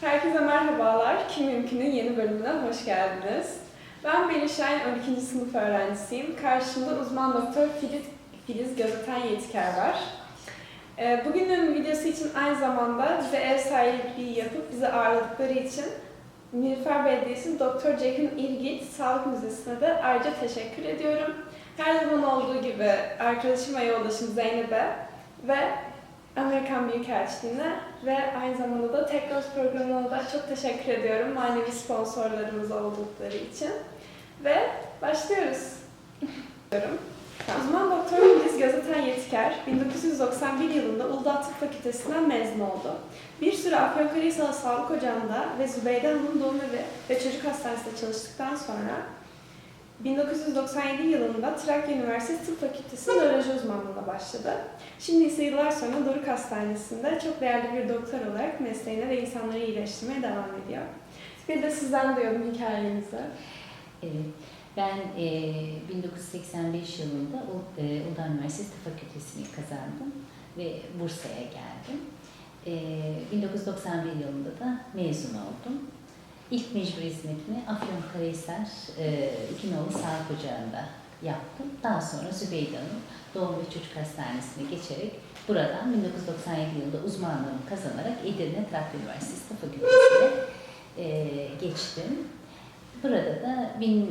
Herkese merhabalar. Kim Mümkün'ün yeni bölümüne hoş geldiniz. Ben Melih Şahin, 12. sınıf öğrencisiyim. Karşımda uzman doktor Filiz, Filiz Gözeten Yetker var. Ee, Bugünün videosu için aynı zamanda bize ev sahipliği yapıp bizi ağırladıkları için Nilüfer Belediyesi Doktor Ceyhun İlgiç Sağlık Müzesi'ne de ayrıca teşekkür ediyorum. Her zaman olduğu gibi arkadaşım ve yoldaşım Zeynep'e ve Amerikan Büyükelçiliğine ve aynı zamanda da Teknos programına da çok teşekkür ediyorum manevi sponsorlarımız oldukları için. Ve başlıyoruz. Uzman doktor Filiz Gözeten Yetker 1991 yılında Uludağ Tıp Fakültesinden mezun oldu. Bir süre Afyonkarahisar Sağlık Ocağı'nda ve Zübeyde Hanım'ın doğum evi ve çocuk hastanesinde çalıştıktan sonra 1997 yılında Trakya Üniversitesi Tıp Fakültesi nöroloji uzmanlığına başladı. Şimdi ise yıllar sonra Doruk Hastanesi'nde çok değerli bir doktor olarak mesleğine ve insanları iyileştirmeye devam ediyor. Bir de sizden duyalım hikayenizi. Evet. Ben e, 1985 yılında e, Uludağ Üniversitesi Tıp Fakültesini kazandım ve Bursa'ya geldim. E, 1991 yılında da mezun oldum. İlk mecbur hizmetimi Afyonkarahisar e, İkinoğlu Sağlık Ocağı'nda yaptım. Daha sonra Zübeyde Hanım Doğum ve Çocuk Hastanesi'ne geçerek buradan 1997 yılında uzmanlığımı kazanarak Edirne Trakya Üniversitesi Tıp Fakültesi'ne e, geçtim. Burada da bin,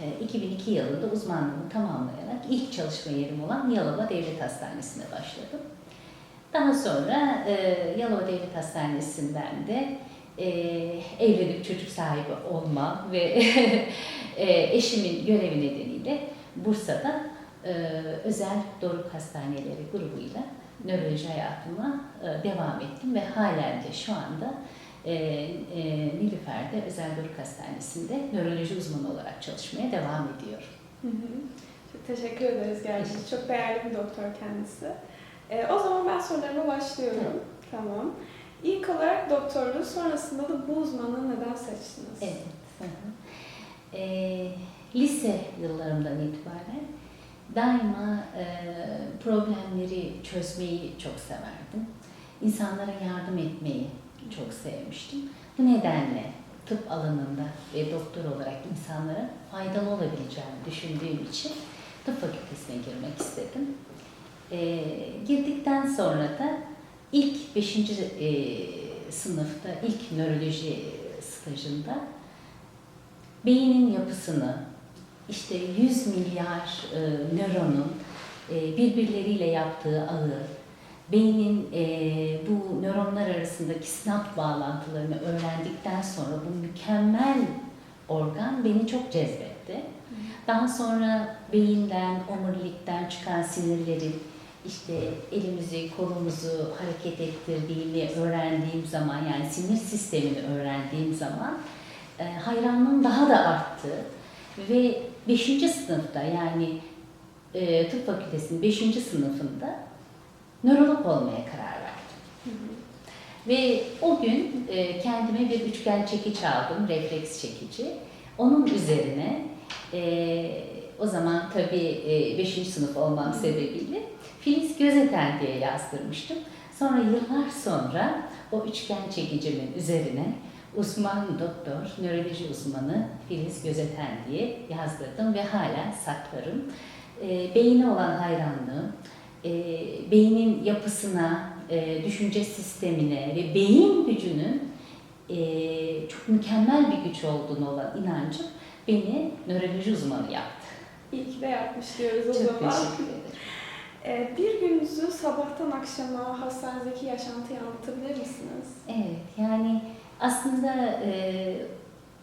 e, 2002 yılında uzmanlığımı tamamlayarak ilk çalışma yerim olan Yalova Devlet Hastanesi'ne başladım. Daha sonra e, Yalova Devlet Hastanesi'nden de e, evlenip çocuk sahibi olma ve e, eşimin görevi nedeniyle Bursa'da e, özel Doruk Hastaneleri grubuyla nöroloji hayatıma e, devam ettim ve halen de şu anda e, e, Nilüfer'de Özel Doruk Hastanesi'nde nöroloji uzmanı olarak çalışmaya devam ediyorum. Hı hı. Çok teşekkür ederiz gerçekten. Çok değerli bir doktor kendisi. Ee, o zaman ben sorularıma başlıyorum. Tamam. İlk olarak doktorluğu, sonrasında da bu uzmanlığı neden seçtiniz? Evet. E, lise yıllarımdan itibaren daima e, problemleri çözmeyi çok severdim. İnsanlara yardım etmeyi çok sevmiştim. Bu nedenle tıp alanında ve doktor olarak insanlara faydalı olabileceğimi düşündüğüm için tıp fakültesine girmek istedim. E, girdikten sonra da ilk 5. sınıfta, ilk nöroloji stajında beynin yapısını, işte 100 milyar e, nöronun e, birbirleriyle yaptığı ağı, beynin e, bu nöronlar arasındaki sinapt bağlantılarını öğrendikten sonra bu mükemmel organ beni çok cezbetti. Daha sonra beyinden, omurilikten çıkan sinirlerin işte elimizi, kolumuzu hareket ettirdiğini öğrendiğim zaman yani sinir sistemini öğrendiğim zaman e, hayranlığım daha da arttı. Ve 5. sınıfta yani e, tıp fakültesinin 5. sınıfında nörolog olmaya karar verdim. Hı hı. Ve o gün e, kendime bir üçgen çekiç aldım, refleks çekici. Onun üzerine e, o zaman tabii 5. sınıf olmam sebebiyle Filiz Gözeten diye yazdırmıştım. Sonra yıllar sonra o üçgen çekicimin üzerine uzman doktor, nöroloji uzmanı Filiz Gözeten diye yazdırdım ve hala saklarım. E, beyine olan hayranlığım, e, beynin yapısına, e, düşünce sistemine ve beyin gücünün e, çok mükemmel bir güç olduğunu olan inancım beni nöroloji uzmanı yaptı. İyi ki de yapmış diyoruz o Çok zaman. teşekkür ederim. Ee, bir gününüzü sabahtan akşama hastanedeki yaşantıyı anlatabilir misiniz? Evet, yani aslında e,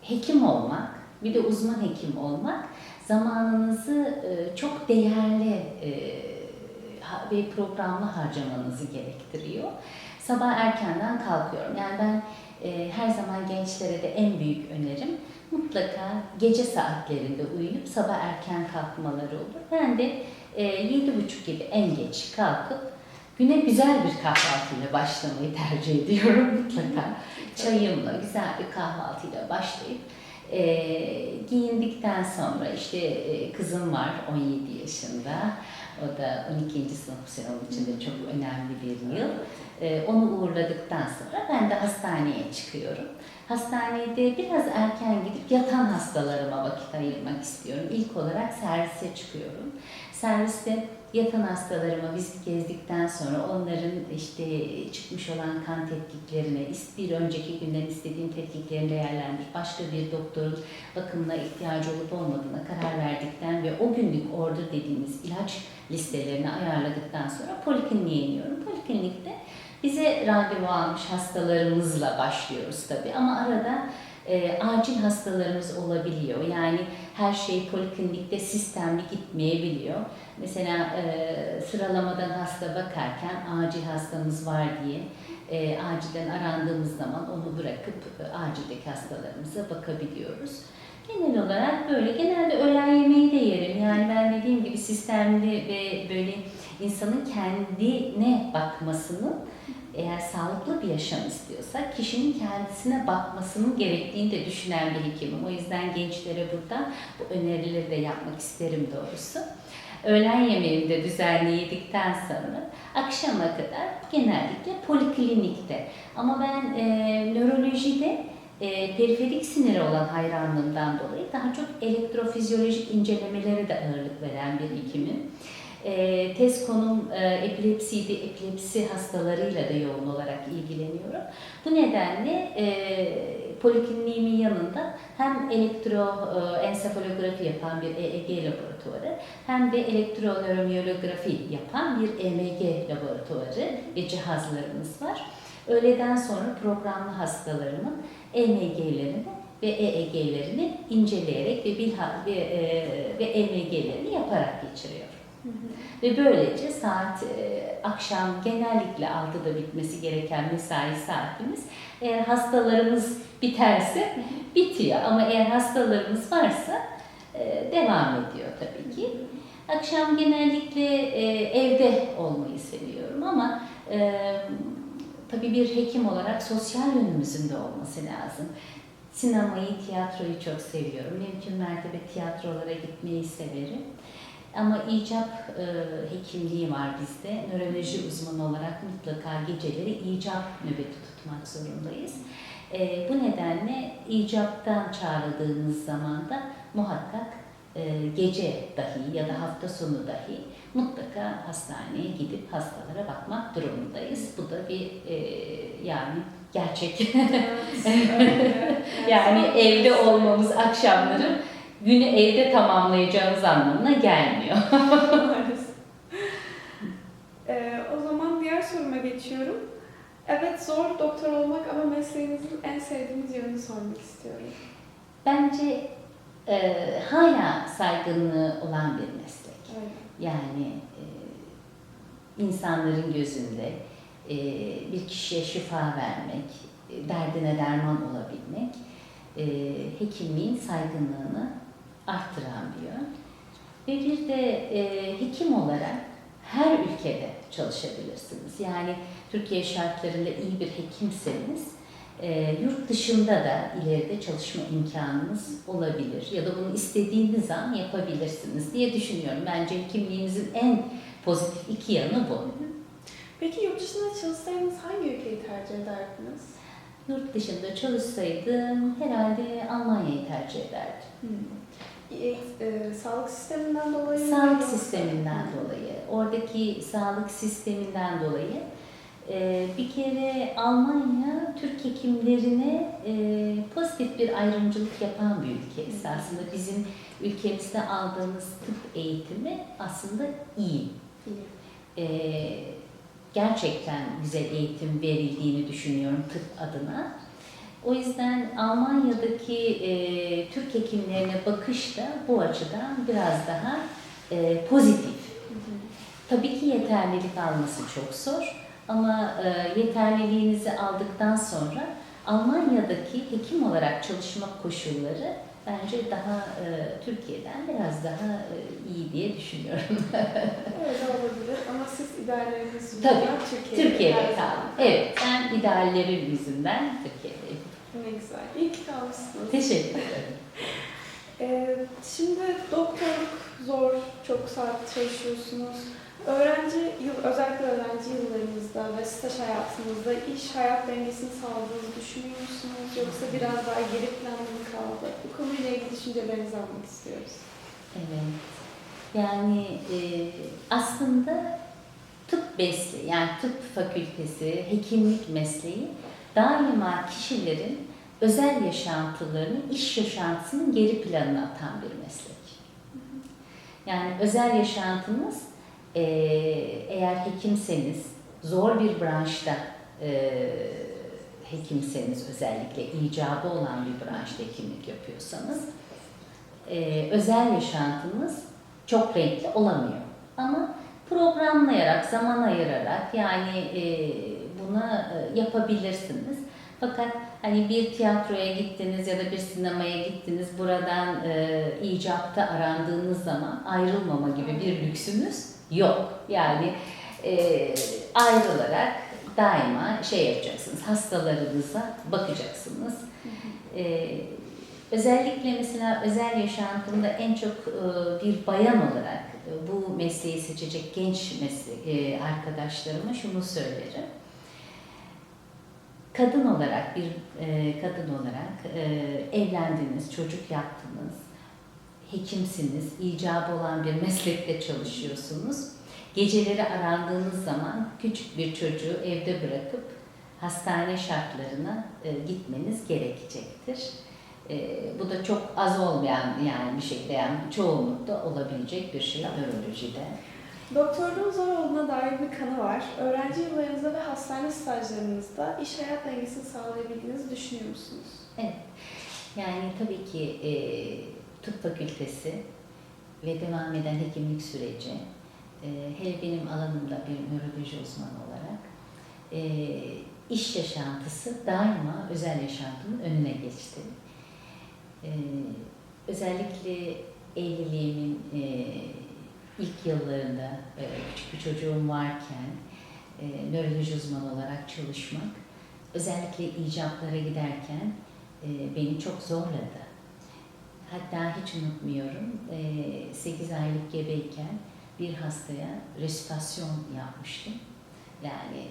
hekim olmak, bir de uzman hekim olmak zamanınızı e, çok değerli e, ve programlı harcamanızı gerektiriyor. Sabah erkenden kalkıyorum. Yani ben e, her zaman gençlere de en büyük önerim mutlaka gece saatlerinde uyuyup sabah erken kalkmaları olur. Ben de e, yedi buçuk gibi en geç kalkıp güne güzel bir kahvaltıyla başlamayı tercih ediyorum mutlaka. Çayımla, güzel bir kahvaltıyla başlayıp e, giyindikten sonra işte e, kızım var 17 yaşında. O da 12. sınıf onun için de çok önemli bir yıl. Ee, onu uğurladıktan sonra ben de hastaneye çıkıyorum. Hastanede biraz erken gidip yatan hastalarıma vakit ayırmak istiyorum. İlk olarak servise çıkıyorum. Serviste yatan hastalarıma vizit gezdikten sonra onların işte çıkmış olan kan tetkiklerine, bir önceki günden istediğim tetkiklerini değerlendirip başka bir doktorun bakımına ihtiyacı olup olmadığına karar verdikten ve o günlük order dediğimiz ilaç listelerini ayarladıktan sonra polikliniğe iniyorum. Poliklinikte bize randevu almış hastalarımızla başlıyoruz tabii ama arada e, acil hastalarımız olabiliyor. Yani her şey poliklinikte sistemli gitmeyebiliyor. Mesela e, sıralamadan hasta bakarken acil hastamız var diye e, acilden arandığımız zaman onu bırakıp e, acildeki hastalarımıza bakabiliyoruz. Genel olarak böyle. Genelde öğlen yemeği de yerim. Yani ben dediğim gibi sistemli ve böyle insanın kendine bakmasının eğer sağlıklı bir yaşam istiyorsa kişinin kendisine bakmasının gerektiğini de düşünen bir hekimim. O yüzden gençlere burada bu önerileri de yapmak isterim doğrusu. Öğlen yemeğini de düzenli yedikten sonra akşama kadar genellikle poliklinikte. Ama ben e, nörolojide e, periferik siniri olan hayranlığımdan dolayı daha çok elektrofizyolojik incelemelere de ağırlık veren bir hekimim. E, tez konum e, epilepsiydi. Epilepsi hastalarıyla da yoğun olarak ilgileniyorum. Bu nedenle e, polikliniğimin yanında hem elektroensefalografi yapan bir EEG laboratuvarı hem de elektronöromiyolografi yapan bir EMG laboratuvarı ve cihazlarımız var. Öğleden sonra programlı hastalarımın EMG'lerini ve EEG'lerini inceleyerek ve, bilha, ve, e, ve EMG'lerini yaparak Ve böylece saat e, akşam genellikle 6'da bitmesi gereken mesai saatimiz eğer hastalarımız biterse bitiyor ama eğer hastalarımız varsa e, devam ediyor tabii ki. Akşam genellikle e, evde olmayı seviyorum ama e, tabii bir hekim olarak sosyal yönümüzün de olması lazım. Sinemayı, tiyatroyu çok seviyorum. Mümkün mertebe tiyatrolara gitmeyi severim. Ama icap e, hekimliği var bizde. Nöroloji uzmanı olarak mutlaka geceleri icap nöbeti tutmak zorundayız. E, bu nedenle icaptan çağrıldığımız zaman da muhakkak e, gece dahi ya da hafta sonu dahi mutlaka hastaneye gidip hastalara bakmak durumundayız. Bu da bir e, yani gerçek. yani evde olmamız akşamları günü evde tamamlayacağımız anlamına gelmiyor. Ee, o zaman diğer soruma geçiyorum. Evet zor doktor olmak ama mesleğinizin en sevdiğiniz yönünü sormak istiyorum. Bence e, hala saygınlığı olan bir meslek. Öyle. Yani e, insanların gözünde e, bir kişiye şifa vermek, e, derdine derman olabilmek, e, hekimliğin saygınlığını arttıran bir yön. Ve bir de e, hekim olarak her ülkede çalışabilirsiniz. Yani Türkiye şartlarında iyi bir hekimseniz e, yurt dışında da ileride çalışma imkanınız olabilir. Ya da bunu istediğiniz an yapabilirsiniz diye düşünüyorum. Bence hekimliğimizin en pozitif iki yanı bu. Peki yurt dışında çalışsaydınız hangi ülkeyi tercih ederdiniz? Yurt dışında çalışsaydım herhalde Almanya'yı tercih ederdim. E, e, sağlık sisteminden dolayı mı? Sağlık sisteminden dolayı, oradaki sağlık sisteminden dolayı e, bir kere Almanya Türk hekimlerine e, pozitif bir ayrımcılık yapan bir ülke esasında. Bizim ülkemizde aldığımız tıp eğitimi aslında iyi. İyi. E, gerçekten güzel eğitim verildiğini düşünüyorum tıp adına. O yüzden Almanya'daki e, Türk hekimlerine bakış da bu açıdan biraz daha e, pozitif. Tabii ki yeterlilik alması çok zor ama e, yeterliliğinizi aldıktan sonra Almanya'daki hekim olarak çalışma koşulları bence daha e, Türkiye'den biraz daha e, iyi diye düşünüyorum. Öyle olabilir ama siz idealleriniz Tabii, yüzünden Türkiye'de Türkiye'de her kaldım. Evet, ben ideallerim yüzünden Türkiye'deyim. Ne güzel. İyi ki kalmışsınız. Teşekkür ederim. Ee, şimdi doktorluk zor, çok saat çalışıyorsunuz. Öğrenci yıl, özellikle öğrenci yıllarınızda ve staj hayatınızda iş hayat dengesini sağladığınızı düşünüyor musunuz? Yoksa biraz daha geri planda mı kaldı? Bu konuyla ilgili düşüncelerinizi almak istiyoruz. Evet. Yani e, aslında tıp mesleği, yani tıp fakültesi, hekimlik mesleği daima kişilerin özel yaşantılarını, iş yaşantısının geri planına atan bir meslek. Yani özel yaşantınız e, eğer hekimseniz, zor bir branşta e, hekimseniz özellikle icabı olan bir branşta hekimlik yapıyorsanız e, özel yaşantınız çok renkli olamıyor. Ama programlayarak, zaman ayırarak yani e, buna e, yapabilirsiniz. Fakat hani bir tiyatroya gittiniz ya da bir sinemaya gittiniz, buradan e, icapta arandığınız zaman ayrılmama gibi bir lüksünüz yok. Yani e, ayrılarak daima şey yapacaksınız, hastalarınıza bakacaksınız. E, özellikle mesela özel yaşantımda en çok e, bir bayan olarak e, bu mesleği seçecek genç meslek e, arkadaşlarıma şunu söylerim. Kadın olarak bir e, kadın olarak e, evlendiniz, çocuk yaptınız, hekimsiniz, icabı olan bir meslekte çalışıyorsunuz. Geceleri arandığınız zaman küçük bir çocuğu evde bırakıp hastane şartlarına e, gitmeniz gerekecektir. E, bu da çok az olmayan yani bir şekilde yani çoğunlukta olabilecek bir şey nörolojide. Doktorluğun zor olduğuna dair bir kanı var. Öğrenci yıllarınızda ve hastane stajlarınızda iş hayat dengesini sağlayabildiğinizi düşünüyor musunuz? Evet. Yani tabii ki e, tıp fakültesi ve devam eden hekimlik süreci, e, hele benim alanımda bir nöroloji uzmanı olarak e, iş yaşantısı daima özel yaşantımın önüne geçti. E, özellikle evliliğimin e, ilk yıllarında e, küçük bir çocuğum varken e, nöroloji uzmanı olarak çalışmak, özellikle icaplara giderken e, beni çok zorladı. Hatta hiç unutmuyorum, e, 8 aylık gebeyken bir hastaya resütasyon yapmıştım. Yani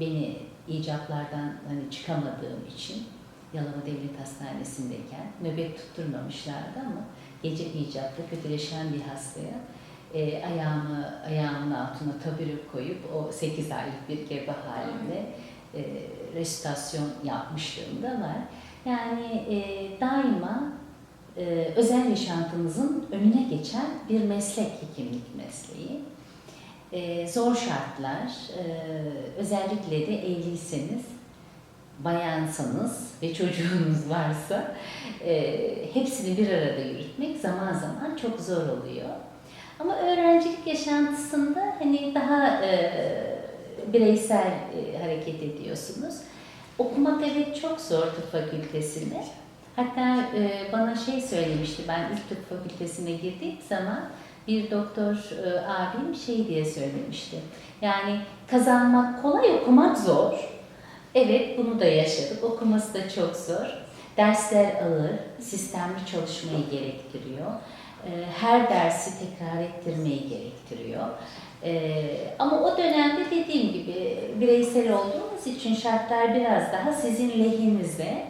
beni icaplardan hani çıkamadığım için Yalova Devlet Hastanesi'ndeyken nöbet tutturmamışlardı ama gece icapta kötüleşen bir hastaya e, ayağımı ayağımın altına tabure koyup o 8 aylık bir gebe halinde e, resütasyon yapmışlığım da var. Yani e, daima e, özel yaşantınızın önüne geçen bir meslek hekimlik mesleği. E, zor şartlar, e, özellikle de evliyseniz, bayansanız ve çocuğunuz varsa e, hepsini bir arada yürütmek zaman zaman çok zor oluyor. Ama öğrencilik yaşantısında hani daha e, bireysel e, hareket ediyorsunuz. Okumak evet çok zor tıp fakültesinde. Hatta e, bana şey söylemişti ben ilk tıp fakültesine girdiğim zaman bir doktor e, abim şey diye söylemişti. Yani kazanmak kolay, okumak zor. Evet bunu da yaşadık. Okuması da çok zor. Dersler ağır, sistemli çalışmayı gerektiriyor. E, Her dersi tekrar ettirmeyi gerektiriyor. E, Ama o dönemde dediğim gibi bireysel olduğumuz için şartlar biraz daha sizin lehinize.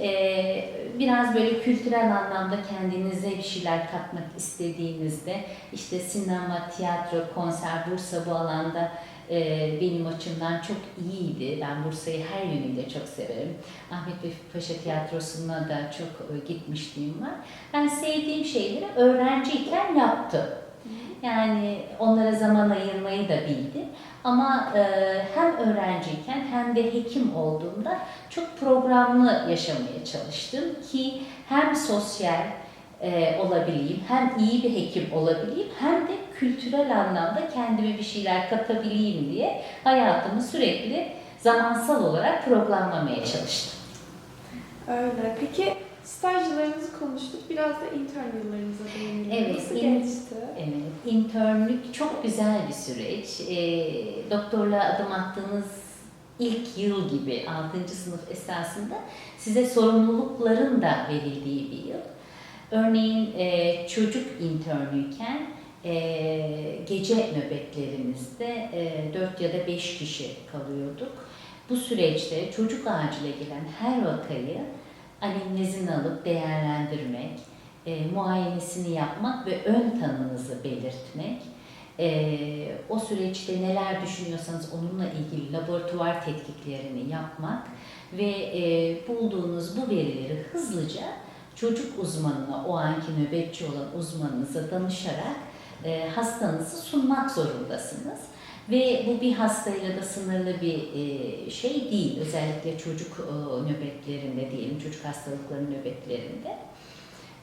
E, Biraz böyle kültürel anlamda kendinize bir şeyler katmak istediğinizde işte sinema, tiyatro, konser, Bursa bu alanda e, benim açımdan çok iyiydi. Ben Bursa'yı her yönüyle çok severim. Ahmet Vefik Paşa Tiyatrosu'na da çok e, gitmişliğim var. Ben sevdiğim şeyleri öğrenciyken yaptım. Yani onlara zaman ayırmayı da bildim. Ama e, hem öğrenciyken hem de hekim olduğumda çok programlı yaşamaya çalıştım ki hem sosyal e, olabileyim, hem iyi bir hekim olabileyim, hem de kültürel anlamda kendime bir şeyler katabileyim diye hayatımı sürekli zamansal olarak programlamaya çalıştım. Öyle. Peki staj yıllarınızı konuştuk. Biraz da intern yıllarınıza değinelim. Evet, Nasıl in- geçti? Evet, internlük çok güzel bir süreç. E, doktorluğa adım attığınız ilk yıl gibi 6. sınıf esasında size sorumlulukların da verildiği bir yıl. Örneğin e, çocuk internüyken e, gece nöbetlerimizde e, 4 ya da 5 kişi kalıyorduk. Bu süreçte çocuk acile gelen her vakayı anamnezini alıp değerlendirmek, e, muayenesini yapmak ve ön tanınızı belirtmek, e, o süreçte neler düşünüyorsanız onunla ilgili laboratuvar tetkiklerini yapmak ve e, bulduğunuz bu verileri hızlıca çocuk uzmanına, o anki nöbetçi olan uzmanınıza danışarak e, hastanızı sunmak zorundasınız. Ve bu bir hastayla da sınırlı bir e, şey değil. Özellikle çocuk e, nöbetlerinde diyelim, çocuk hastalıkları nöbetlerinde.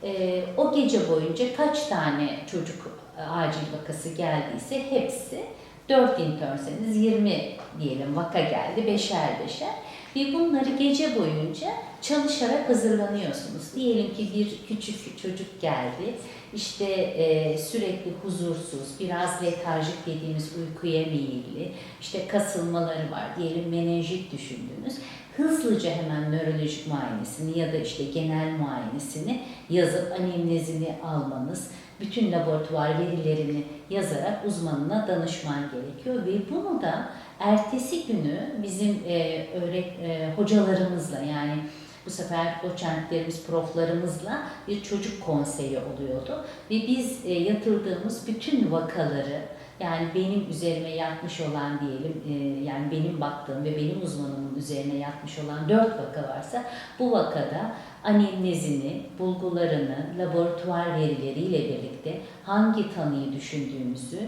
E, o gece boyunca kaç tane çocuk e, acil vakası geldiyse hepsi 4 internseniz 20 diyelim vaka geldi, beşer beşer. Ve bunları gece boyunca çalışarak hazırlanıyorsunuz. Diyelim ki bir küçük çocuk geldi, işte e, sürekli huzursuz, biraz letarjik dediğimiz uykuya meyilli, işte kasılmaları var, diyelim menenjit düşündünüz. Hızlıca hemen nörolojik muayenesini ya da işte genel muayenesini yazıp anemnezini almanız, bütün laboratuvar verilerini yazarak uzmanına danışman gerekiyor ve bunu da ertesi günü bizim e, öğret e, hocalarımızla yani bu sefer doçentlerimiz, proflarımızla bir çocuk konseyi oluyordu. Ve biz e, yatırdığımız bütün vakaları, yani benim üzerime yatmış olan diyelim, e, yani benim baktığım ve benim uzmanımın üzerine yatmış olan dört vaka varsa, bu vakada anemnezini, bulgularını, laboratuvar verileriyle birlikte hangi tanıyı düşündüğümüzü,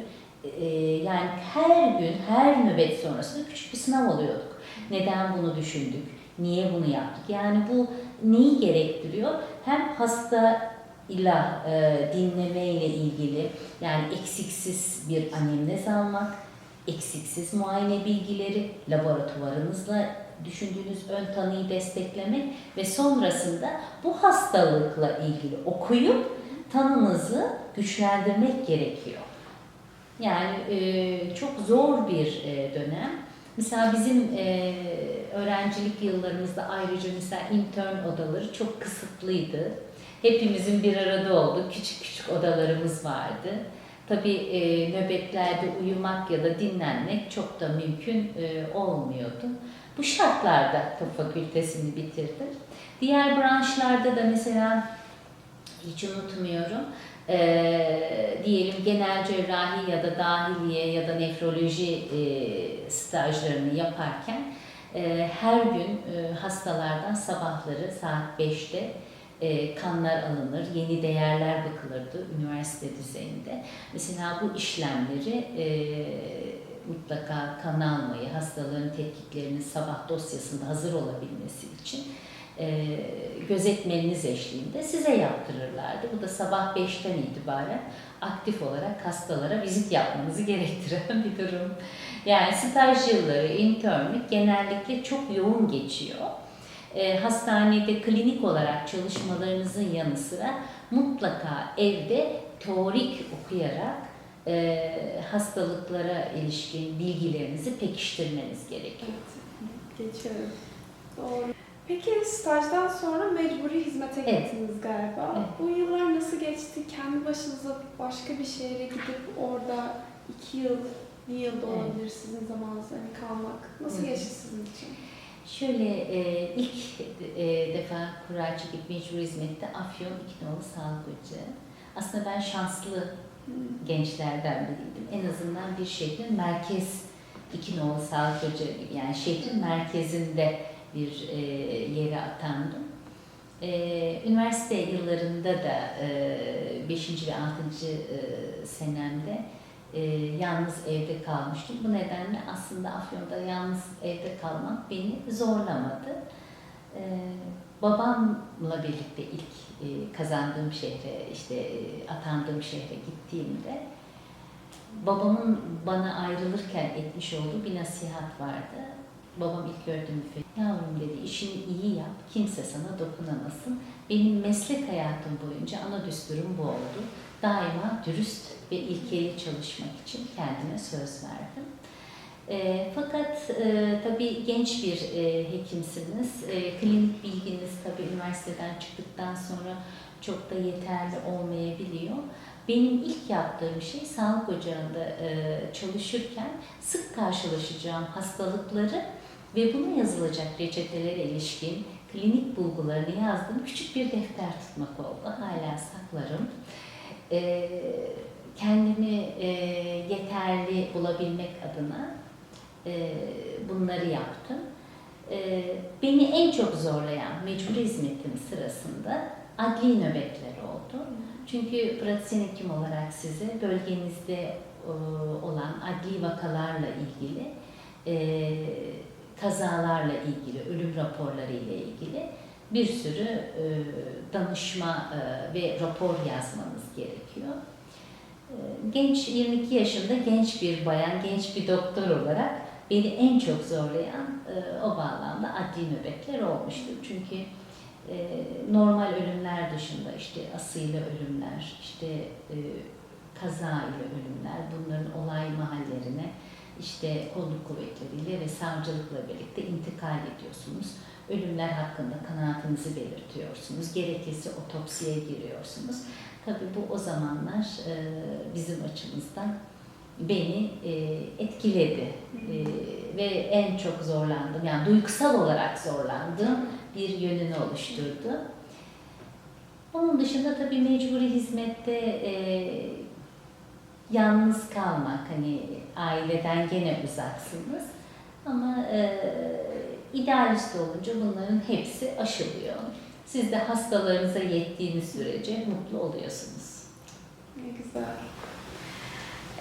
e, yani her gün, her nöbet sonrasında küçük bir sınav oluyorduk. Neden bunu düşündük? Niye bunu yaptık? Yani bu neyi gerektiriyor? Hem hasta ile dinleme ile ilgili yani eksiksiz bir anemnez almak, eksiksiz muayene bilgileri, laboratuvarınızla düşündüğünüz ön tanıyı desteklemek ve sonrasında bu hastalıkla ilgili okuyup tanınızı güçlendirmek gerekiyor. Yani e, çok zor bir e, dönem. Mesela bizim e, öğrencilik yıllarımızda ayrıca mesela intern odaları çok kısıtlıydı. Hepimizin bir arada olduğu küçük küçük odalarımız vardı. Tabii e, nöbetlerde uyumak ya da dinlenmek çok da mümkün e, olmuyordu. Bu şartlarda tıp fakültesini bitirdim. Diğer branşlarda da mesela hiç unutmuyorum. E, diyelim genel cerrahi ya da dahiliye ya da nefroloji e, stajlarını yaparken e, her gün e, hastalardan sabahları saat 5'te e, kanlar alınır, yeni değerler bakılırdı üniversite düzeyinde. Mesela bu işlemleri e, mutlaka kan almayı, hastalığın tetkiklerinin sabah dosyasında hazır olabilmesi için e, gözetmeniniz eşliğinde size yaptırırlardı. Bu da sabah 5'ten itibaren aktif olarak hastalara vizit yapmanızı gerektiren bir durum. Yani staj yılları, internlik genellikle çok yoğun geçiyor. E, hastanede klinik olarak çalışmalarınızın yanı sıra mutlaka evde teorik okuyarak e, hastalıklara ilişkin bilgilerinizi pekiştirmeniz gerekiyor. Evet, geçiyorum. Doğru. Peki stajdan sonra mecburi hizmete Evet. gittiniz galiba. Evet. Bu yıllar nasıl geçti? Kendi başınıza başka bir şehre gidip orada iki yıl, bir yıl da Evet. olabilir sizin zamanınızda hani kalmak. Nasıl hı. geçti sizin için? Şöyle e, ilk e, defa kura çekip mecbur hizmette Afyon İknolu Sağlık Ocağı. Aslında ben şanslı gençlerden biriydim. En azından bir şehrin merkez İknolu Sağlık Ocağı gibi yani şehrin merkezinde bir e, yere atandım. E, üniversite yıllarında da 5. ve 6. E, senemde e, yalnız evde kalmıştım. Bu nedenle aslında Afyon'da yalnız evde kalmak beni zorlamadı. E, babamla birlikte ilk e, kazandığım şehre, işte e, atandığım şehre gittiğimde babamın bana ayrılırken etmiş olduğu bir nasihat vardı. Babam ilk gördüğüm müfettiş, yavrum dedi işini iyi yap, kimse sana dokunamasın. Benim meslek hayatım boyunca ana düsturum bu oldu. Daima dürüst ve ilkeli çalışmak için kendime söz verdim. E, fakat e, tabii genç bir e, hekimsiniz. E, klinik bilginiz tabii üniversiteden çıktıktan sonra çok da yeterli olmayabiliyor. Benim ilk yaptığım şey sağlık ocağında e, çalışırken sık karşılaşacağım hastalıkları ve buna yazılacak reçetelere ilişkin klinik bulgularını yazdığım küçük bir defter tutmak oldu. Hala saklarım. E, kendimi e, yeterli bulabilmek adına e, bunları yaptım. E, beni en çok zorlayan mecburi hizmetim sırasında adli nöbetler oldu. Çünkü pratisyen hekim olarak size bölgenizde e, olan adli vakalarla ilgili, e, kazalarla ilgili, ölüm raporları ile ilgili bir sürü e, danışma e, ve rapor yazmanız gerekiyor. E, Genç 22 yaşında genç bir bayan, genç bir doktor olarak beni en çok zorlayan o bağlamda adli nöbetler olmuştur. Çünkü normal ölümler dışında işte asıyla ölümler, işte kaza ile ölümler, bunların olay mahallerine işte kolluk kuvvetleriyle ve savcılıkla birlikte intikal ediyorsunuz. Ölümler hakkında kanaatinizi belirtiyorsunuz. Gerekirse otopsiye giriyorsunuz. Tabii bu o zamanlar e, bizim açımızdan beni e, etkiledi E, ve en çok zorlandım yani duygusal olarak zorlandığım bir yönünü oluşturdu. Onun dışında tabii mecburi hizmette e, yalnız kalmak hani aileden gene uzaksınız ama e, idealist olunca bunların hepsi aşılıyor. Siz de hastalarınıza yettiğiniz sürece mutlu oluyorsunuz. Ne güzel.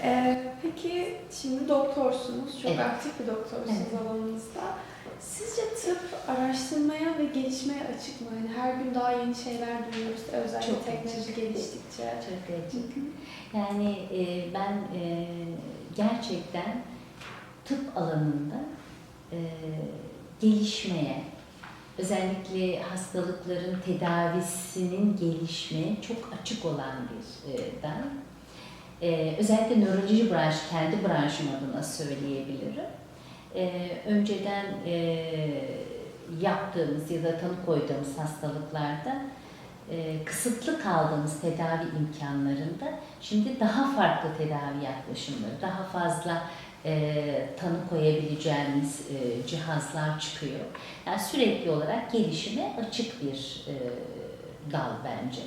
Ee, peki şimdi doktorsunuz, çok Evet. aktif bir doktorsunuz Evet. alanınızda. Sizce tıp araştırmaya ve gelişmeye açık mı? Yani her gün daha yeni şeyler duyuyoruz, özellikle Çok teknoloji açık. geliştikçe. Çok açık. Yani e, ben e, gerçekten tıp alanında e, gelişmeye, özellikle hastalıkların tedavisinin gelişmeye çok açık olan bir e, ben. E, özellikle nöroloji branş, kendi branşım adına söyleyebilirim. E, önceden e, yaptığımız ya da tanı koyduğumuz hastalıklarda e, kısıtlı kaldığımız tedavi imkanlarında şimdi daha farklı tedavi yaklaşımları, daha fazla e, tanı koyabileceğimiz e, cihazlar çıkıyor. Yani sürekli olarak gelişime açık bir e, dal bence.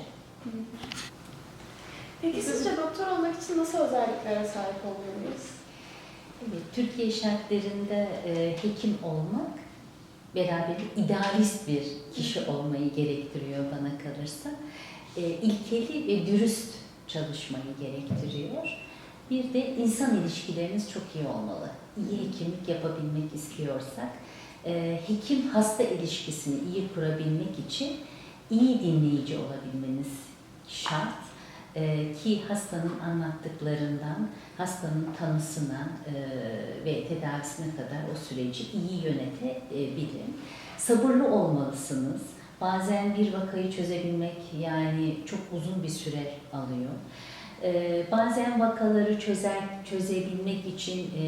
Peki sizce doktor olmak için nasıl özelliklere sahip olmalıyız? Evet, Türkiye şartlarında e, hekim olmak beraber idealist bir kişi olmayı gerektiriyor bana kalırsa. E, ilkeli ve dürüst çalışmayı gerektiriyor. Bir de insan ilişkileriniz çok iyi olmalı. İyi hekimlik yapabilmek istiyorsak, e, hekim hasta ilişkisini iyi kurabilmek için iyi dinleyici olabilmeniz şart. E, ki hastanın anlattıklarından hastanın tanısına e, ve tedavisine kadar o süreci iyi yönetebilin. Sabırlı olmalısınız. Bazen bir vakayı çözebilmek yani çok uzun bir süre alıyor. E, bazen vakaları çözer, çözebilmek için e,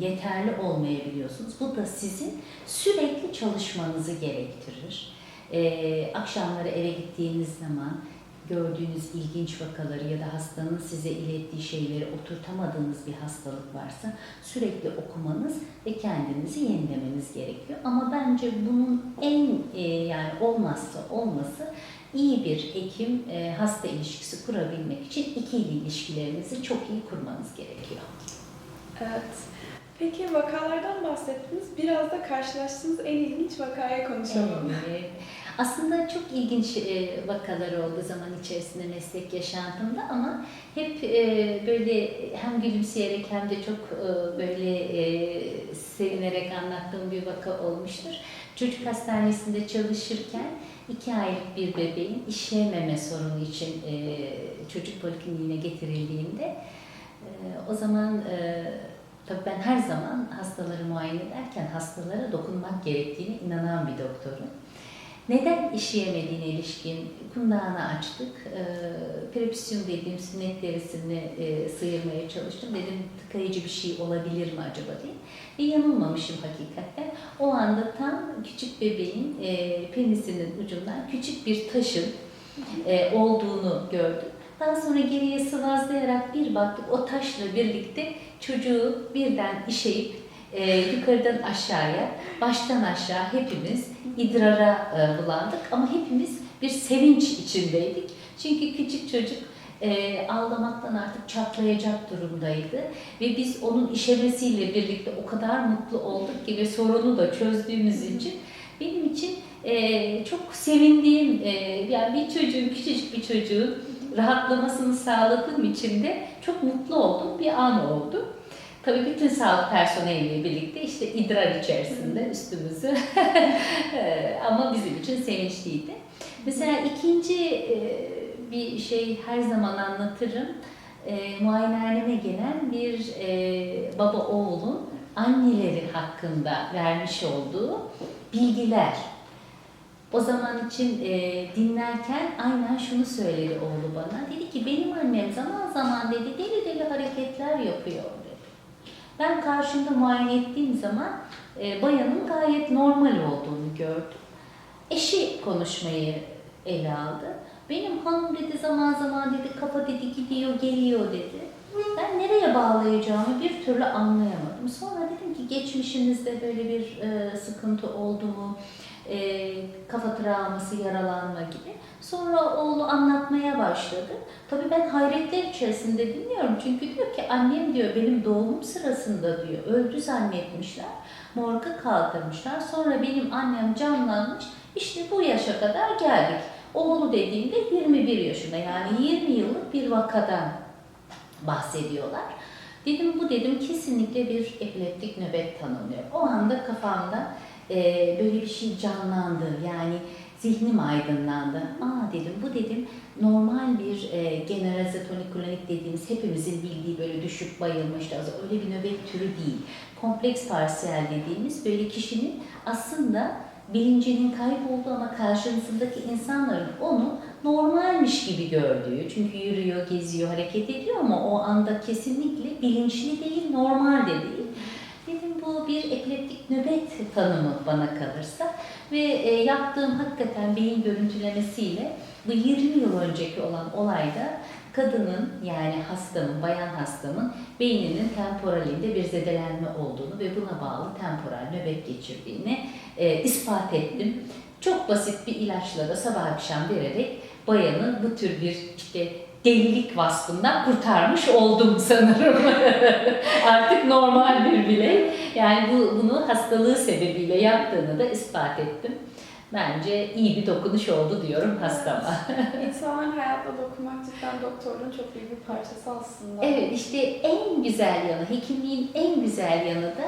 yeterli olmayabiliyorsunuz. Bu da sizin sürekli çalışmanızı gerektirir. E, akşamları eve gittiğiniz zaman gördüğünüz ilginç vakaları ya da hastanın size ilettiği şeyleri oturtamadığınız bir hastalık varsa sürekli okumanız ve kendinizi yenilemeniz gerekiyor. Ama bence bunun en e, yani olmazsa olması iyi bir hekim e, hasta ilişkisi kurabilmek için ikili ilişkilerinizi çok iyi kurmanız gerekiyor. Evet. Peki vakalardan bahsettiniz. Biraz da karşılaştığınız en ilginç vakaya konuşalım. Evet. Aslında çok ilginç e, vakalar oldu zaman içerisinde meslek yaşantımda ama hep e, böyle hem gülümseyerek hem de çok böyle sevinerek anlattığım bir vaka olmuştur. Çocuk hastanesinde çalışırken iki aylık bir bebeğin işleyememe sorunu için e, çocuk polikliniğine getirildiğinde e, o zaman e, tabii ben her zaman hastaları muayene ederken hastalara dokunmak gerektiğine inanan bir doktorum. Neden işleyemediğine ilişkin kundağını açtık. E, prepisyon dediğim sünnet derisini e, sıyırmaya çalıştım. Dedim tıkayıcı bir şey olabilir mi acaba diye. Ve yanılmamışım hakikaten. O anda tam küçük bebeğin e, penisinin ucundan küçük bir taşın e, olduğunu gördüm. Daha sonra geriye sıvazlayarak bir baktık o taşla birlikte çocuğu birden işeyip e, yukarıdan aşağıya, baştan aşağı hepimiz idrara e, bulandık ama hepimiz bir sevinç içindeydik. Çünkü küçük çocuk e, ağlamaktan artık çatlayacak durumdaydı. Ve biz onun işemesiyle birlikte o kadar mutlu olduk ki ve sorunu da çözdüğümüz için benim için e, çok sevindiğim e, yani bir çocuğun küçücük bir çocuğun rahatlamasını sağladığım için de çok mutlu olduğum bir an oldu. Tabii bütün sağlık personeliyle birlikte işte idrar içerisinde üstümüzü Eee, ama bizim için sevinçliydi. Mesela ikinci eee, bir şey her zaman anlatırım. Eee muayenehaneme gelen bir eee, baba oğlun anneleri hakkında vermiş olduğu bilgiler. O zaman için eee, dinlerken aynen şunu söyledi oğlu bana. Dedi ki benim annem zaman zaman dedi deli deli hareketler yapıyor dedi. Ben karşımda muayene ettiğim zaman e, bayanın gayet normal olduğunu gördüm. Eşi konuşmayı ele aldı. Benim hanım dedi zaman zaman dedi kafa dedi gidiyor geliyor dedi. Ben nereye bağlayacağımı bir türlü anlayamadım. Sonra dedim ki geçmişinizde böyle bir e, sıkıntı oldu mu? E, kafa travması, yaralanma gibi. Sonra oğlu anlatmaya başladı. Tabii ben hayretler içerisinde dinliyorum. Çünkü diyor ki annem diyor benim doğumum sırasında diyor öldü zannetmişler. Morga kaldırmışlar. Sonra benim annem canlanmış. İşte bu yaşa kadar geldik. Oğlu dediğimde 21 yaşında yani 20 yıllık bir vakadan bahsediyorlar. Dedim bu dedim kesinlikle bir epileptik nöbet tanımlıyor. O anda kafamda e, böyle bir şey canlandı. Yani zihnim aydınlandı. Aa dedim bu dedim normal bir e, generalize tonik dediğimiz hepimizin bildiği böyle düşük bayılma işte az- öyle bir nöbet türü değil. Kompleks parsiyel dediğimiz böyle kişinin aslında bilincinin kaybolduğu ama karşısındaki insanların onu normalmiş gibi gördüğü. Çünkü yürüyor, geziyor, hareket ediyor ama o anda kesinlikle bilinçli değil, normal de değil. Dedim bu bir epileptik nöbet tanımı bana kalırsa ve e, yaptığım hakikaten beyin görüntülemesiyle bu 20 yıl önceki olan olayda kadının yani hastamın, bayan hastamın beyninin temporalinde bir zedelenme olduğunu ve buna bağlı temporal nöbet geçirdiğini e, ispat ettim. Çok basit bir ilaçla da sabah akşam vererek bayanın bu tür bir işte delilik vasfından kurtarmış oldum sanırım. Artık normal bir birey. Yani bu, bunu hastalığı sebebiyle yaptığını da ispat ettim. Bence iyi bir dokunuş oldu diyorum hastama. İnsanların hayatla dokunmak cidden doktorluğun çok büyük bir parçası aslında. Evet işte en güzel yanı, hekimliğin en güzel yanı da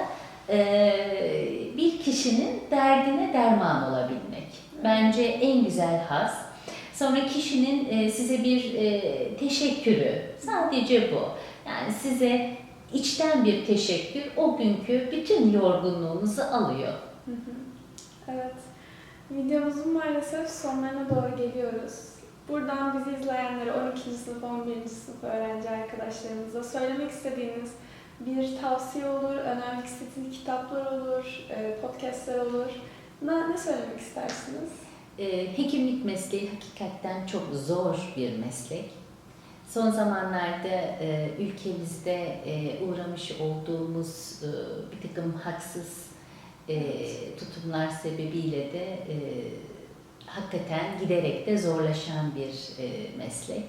bir kişinin derdine derman olabilmek. Bence en güzel haz. Sonra kişinin eee, size bir eee, teşekkürü, sadece bu. Yani size içten bir teşekkür o günkü bütün yorgunluğunuzu alıyor. Evet. Videomuzun maalesef sonlarına doğru geliyoruz. Buradan bizi izleyenlere 12. sınıf, 11. sınıf öğrenci arkadaşlarımıza söylemek istediğiniz bir tavsiye olur, önermek istediğiniz kitaplar olur, e, podcastler olur. Ne, ne söylemek istersiniz? Ee, Hekimlik mesleği hakikaten çok zor bir meslek. Son zamanlarda e, ülkemizde e, uğramış olduğumuz e, bir takım haksız e, tutumlar sebebiyle de e, hakikaten giderek de zorlaşan bir e, meslek.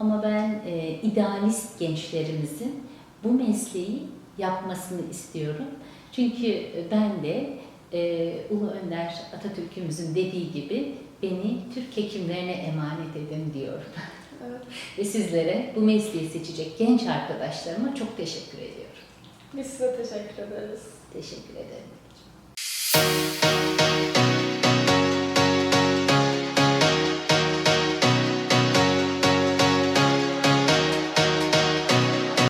Ama ben e, idealist gençlerimizin bu mesleği yapmasını istiyorum. Çünkü ben de e, Ulu Önder Atatürk'ümüzün dediği gibi beni Türk hekimlerine emanet edin diyorum. Evet. Ve sizlere bu mesleği seçecek genç arkadaşlarıma çok teşekkür ediyorum. Biz size teşekkür ederiz. Teşekkür ederim.